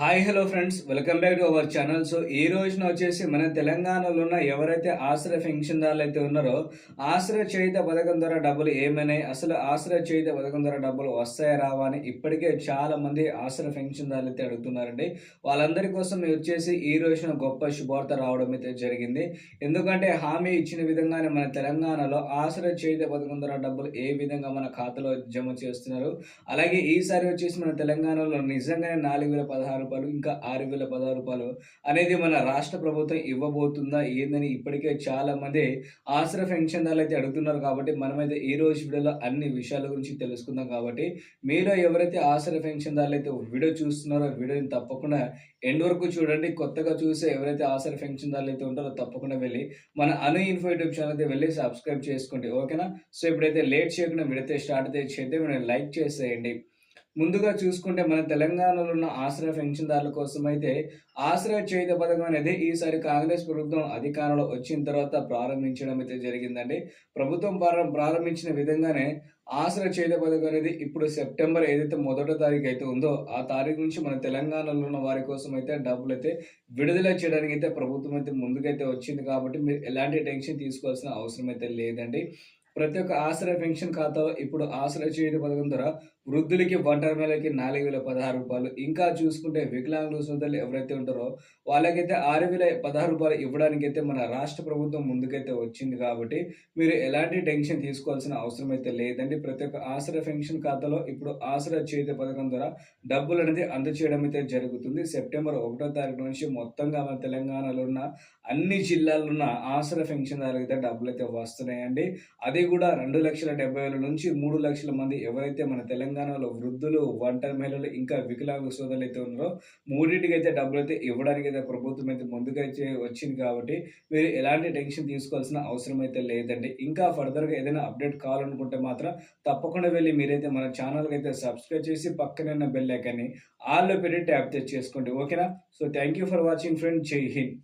Hi hello friends welcome back to our channel so ఈ రోజున వచ్చేసి మన తెలంగాణలో ఉన్న ఎవరైతే ఆశ్రయ పెన్షన్దారులు అయితే ఉన్నారో ఆశ్రయ చేయుత పథకం ద్వారా డబ్బులు ఏమైనాయి అసలు ఆశ్రయ చేయుత పథకం ద్వారా డబ్బులు వస్తాయా రావా అని ఇప్పటికే చాలా మంది ఆశ్రయ పెన్షన్దారులు అయితే అడుగుతున్నారండి. వాళ్ళందరి కోసం వచ్చేసి ఈ రోజున గొప్ప శుభార్త రావడం అయితే జరిగింది. ఎందుకంటే హామీ ఇచ్చిన విధంగానే మన తెలంగాణలో ఆశ్రయ చేయుత పథకం ద్వారా డబ్బులు ఏ విధంగా మన ఖాతాలో జమ చేస్తున్నారు. అలాగే ఈసారి వచ్చేసి మన తెలంగాణలో నిజంగానే నాలుగు వేల పదహారు రూపాయలు ఇంకా ఆరు వేల పదహారు రూపాయలు అనేది మన రాష్ట్ర ప్రభుత్వం ఇవ్వబోతుందా ఏందని ఇప్పటికే చాలా మంది ఆశ్రయ పెన్షన్దారులు అయితే అడుగుతున్నారు కాబట్టి మనమైతే ఈ రోజు వీడియోలో అన్ని విషయాల గురించి తెలుసుకుందాం కాబట్టి మీరు ఎవరైతే ఆశ్రయ పెన్షన్దారులు అయితే వీడియో చూస్తున్నారో వీడియోని తప్పకుండా ఎండ్ వరకు చూడండి. కొత్తగా చూసే ఎవరైతే ఆశ్రయ పెన్షన్దారులు అయితే ఉంటారో తప్పకుండా వెళ్ళి మన అను ఇన్ఫో యూట్యూబ్ ఛానల్ అయితే వెళ్ళి సబ్స్క్రైబ్ చేసుకోండి. ఓకేనా? సో ఇప్పుడైతే లేట్ చేయకుండా వీడైతే స్టార్ట్ అయితే చేద్దాం. లైక్ చేసేయండి. ముందుగా చూసుకుంటే మన తెలంగాణలో ఉన్న ఆశ్రయ పెన్షన్దారుల కోసం అయితే ఆశ్రయ చేయుత పథకం అనేది ఈసారి కాంగ్రెస్ ప్రభుత్వం అధికారంలో వచ్చిన తర్వాత ప్రారంభించడం అయితే జరిగిందండి. ప్రభుత్వం ప్రారంభించిన విధంగానే ఆశ్రయ చేయుత పథకం అనేది ఇప్పుడు సెప్టెంబర్ ఏదైతే మొదటి తారీఖు అయితే ఉందో ఆ తారీఖు నుంచి మన తెలంగాణలో ఉన్న వారి కోసం అయితే డబ్బులు అయితే విడుదల చేయడానికి అయితే ప్రభుత్వం అయితే ముందుకైతే వచ్చింది కాబట్టి మీరు ఎలాంటి టెన్షన్ తీసుకోవాల్సిన అవసరం అయితే లేదండి. ప్రతి ఒక్క ఆశ్రయ పెన్షన్ ఖాతాలో ఇప్పుడు ఆశ్రయ చేయుత పథకం ద్వారా వృద్ధులకి ఒంటరి నాలుగు వేల పదహారు రూపాయలు. ఇంకా చూసుకుంటే వికలాంగుల సోదరులు ఎవరైతే ఉంటారో వాళ్ళకైతే ఆరు వేల పదహారు రూపాయలు ఇవ్వడానికి అయితే మన రాష్ట్ర ప్రభుత్వం ముందుకైతే వచ్చింది కాబట్టి మీరు ఎలాంటి టెన్షన్ తీసుకోవాల్సిన అవసరం అయితే లేదండి. ప్రతి ఒక్క ఆసరా పెన్షన్ ఖాతాలో ఇప్పుడు ఆశ్రయ చేతి పథకం ద్వారా డబ్బులు అనేది అందచేయడం అయితే జరుగుతుంది. సెప్టెంబర్ ఒకటో తారీఖు నుంచి మొత్తంగా మన తెలంగాణలో ఉన్న అన్ని జిల్లాల్లో ఉన్న ఆసరా పెన్షన్ అయితే డబ్బులు అయితే వస్తున్నాయండి. అది కూడా రెండు లక్షల డెబ్బై వేల నుంచి మూడు లక్షల మంది ఎవరైతే మన తెలంగాణ తెలంగాణలో వృద్ధులు ఒంటరి మహిళలు ఇంకా వికలాంగ సోదరులు అయితే ఉన్నారో మూడింటికి అయితే డబ్బులు అయితే ఇవ్వడానికి అయితే ప్రభుత్వం అయితే ముందుకైతే అయితే వచ్చింది కాబట్టి మీరు ఎలాంటి టెన్షన్ తీసుకోవాల్సిన అవసరం అయితే లేదండి. ఇంకా ఫర్దర్గా ఏదైనా అప్డేట్ కావాలనుకుంటే మాత్రం తప్పకుండా వెళ్ళి మీరైతే మన ఛానల్కి అయితే సబ్స్క్రైబ్ చేసి పక్కనే ఉన్న బెల్ ఐకాన్ని ఆల్లో పెట్టి ట్యాప్ చేసుకోండి. ఓకేనా? So thank you for watching friend జై హింద్.